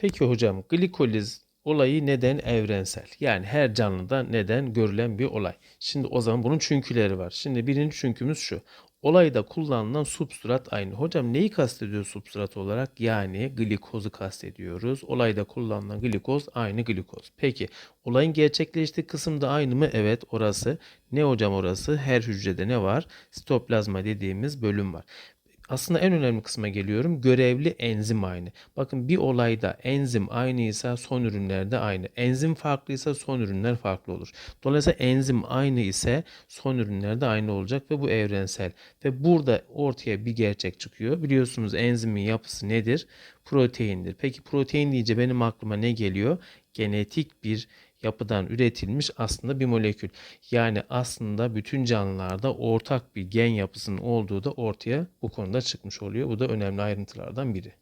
Peki hocam glikoliz olayı neden evrensel? Yani her canlıda neden görülen bir olay. Şimdi o zaman bunun çünküleri var. Şimdi birinci çünkümüz şu. Olayda kullanılan substrat aynı. Hocam neyi kastediyor substrat olarak? Yani glikozu kastediyoruz. Olayda kullanılan glikoz aynı glikoz. Peki olayın gerçekleştiği kısımda aynı mı? Evet orası. Ne hocam orası? Her hücrede ne var? Sitoplazma dediğimiz bölüm var aslında en önemli kısma geliyorum. Görevli enzim aynı. Bakın bir olayda enzim aynıysa son ürünlerde aynı. Enzim farklıysa son ürünler farklı olur. Dolayısıyla enzim aynı ise son ürünlerde aynı olacak ve bu evrensel. Ve burada ortaya bir gerçek çıkıyor. Biliyorsunuz enzimin yapısı nedir? Proteindir. Peki protein deyince benim aklıma ne geliyor? Genetik bir yapıdan üretilmiş aslında bir molekül. Yani aslında bütün canlılarda ortak bir gen yapısının olduğu da ortaya bu konuda çıkmış oluyor. Bu da önemli ayrıntılardan biri.